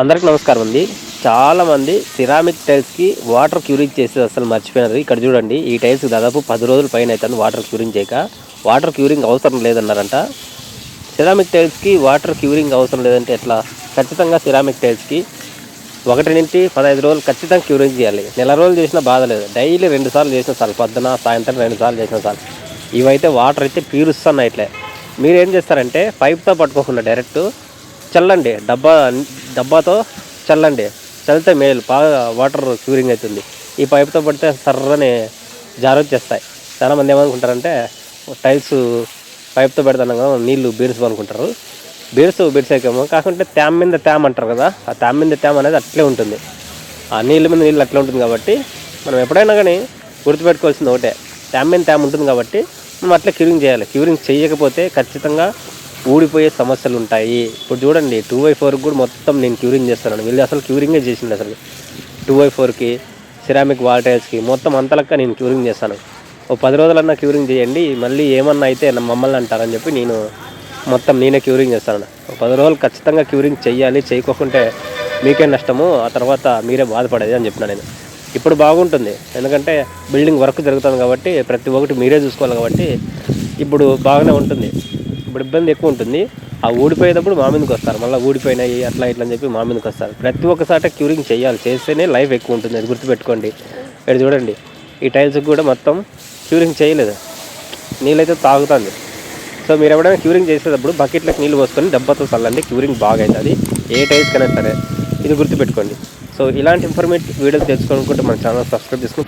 అందరికి నమస్కారం అండి. చాలామంది సిరామిక్ టైల్స్కి వాటర్ క్యూరింగ్ చేసేది అసలు మర్చిపోయినారు. ఇక్కడ చూడండి ఈ టైల్స్ దాదాపు పది రోజుల పైన అవుతుంది వాటర్ క్యూరింగ్ చేయక. వాటర్ క్యూరింగ్ అవసరం లేదన్నారంట. సిరామిక్ టైల్స్కి వాటర్ క్యూరింగ్ అవసరం లేదంటే ఎట్లా? ఖచ్చితంగా సిరామిక్ టైల్స్కి ఒకటి నుంచి పదహైదు రోజులు ఖచ్చితంగా క్యూరింగ్ చేయాలి. నెల రోజులు చేసినా బాధ లేదు. డైలీ రెండు సార్లు చేసిన సార్ పొద్దున సాయంత్రం రెండు సార్లు చేసిన సార్ ఇవైతే వాటర్ అయితే పీరుస్తున్నాయి ఇట్లే. మీరు ఏం చేస్తారంటే పైప్తో పట్టుకోకుండా డైరెక్ట్ చల్లండి. డబ్బా డబ్బాతో చల్లండి. చల్లితే మేలు బాగా వాటర్ క్యూరింగ్ అవుతుంది. ఈ పైప్తో పడితే సర్రని జారొచ్చేస్తాయి చాలామంది ఏమనుకుంటారంటే టైల్స్ పైప్తో పెడతాను కదా నీళ్ళు బీర్స్ అనుకుంటారు. బీర్స్ బీర్సేకేమో కాకుంటే తేమ మీద తేమ అంటారు కదా ఆ తేమ మీద తేమ అనేది అట్లే ఉంటుంది. ఆ నీళ్ళ మీద నీళ్ళు అట్లే ఉంటుంది కాబట్టి మనం ఎప్పుడైనా కానీ గుర్తుపెట్టుకోవాల్సింది ఒకటే. తేమ మీద తేమ ఉంటుంది కాబట్టి మనం అట్లే క్యూరింగ్ చేయాలి. క్యూరింగ్ చేయకపోతే ఖచ్చితంగా ఊడిపోయే సమస్యలు ఉంటాయి. ఇప్పుడు చూడండి టూ బై ఫోర్కి కూడా మొత్తం నేను క్యూరింగ్ చేస్తున్నాను వీళ్ళు అసలు క్యూరింగే చేసిండు అసలు. టూ బై ఫోర్కి సిరామిక్ వాల్ మొత్తం అంతలక్క నేను క్యూరింగ్ చేస్తాను. ఓ పది రోజులన్నా క్యూరింగ్ చేయండి. మళ్ళీ ఏమన్నా అయితే మమ్మల్ని అంటారని చెప్పి నేను మొత్తం నేనే క్యూరింగ్ చేస్తాను. ఒక పది రోజులు ఖచ్చితంగా క్యూరింగ్ చేయాలి చేయకోకుంటే మీకే నష్టము. ఆ తర్వాత మీరే బాధపడేది అని చెప్పిన నేను. ఇప్పుడు బాగుంటుంది. ఎందుకంటే బిల్డింగ్ వర్క్ జరుగుతుంది కాబట్టి ప్రతి ఒక్కటి మీరే చూసుకోవాలి కాబట్టి ఇప్పుడు బాగానే ఉంటుంది. ఇప్పుడు ఇబ్బంది ఎక్కువ ఉంటుంది. ఆ ఊడిపోయేటప్పుడు మా మీదకి వస్తారు. మళ్ళీ ఊడిపోయినాయి అట్లా ఇట్లా అని చెప్పి మా మీదకి వస్తారు. ప్రతి ఒక్కసారి క్యూరింగ్ చేయాలి. చేస్తేనే లైఫ్ ఎక్కువ ఉంటుంది. అది గుర్తుపెట్టుకోండి. ఇక్కడ చూడండి. ఈ టైల్స్కి కూడా మొత్తం క్యూరింగ్ చేయలేదు. నీళ్ళైతే తాగుతుంది. సో మీరు ఎవడైనా క్యూరింగ్ చేసేటప్పుడు బకెట్లకు నీళ్ళు పోసుకొని దెబ్బతో చల్లండి. క్యూరింగ్ బాగా అవుతుంది. ఏ టైల్స్ కన్నా సరే. ఇది గుర్తుపెట్టుకోండి. సో ఇలాంటి ఇన్ఫర్మేటివ్ వీడియోస్ తెలుసుకోవాలనుకుంటే మన ఛానల్ సబ్స్క్రైబ్ చేసుకుని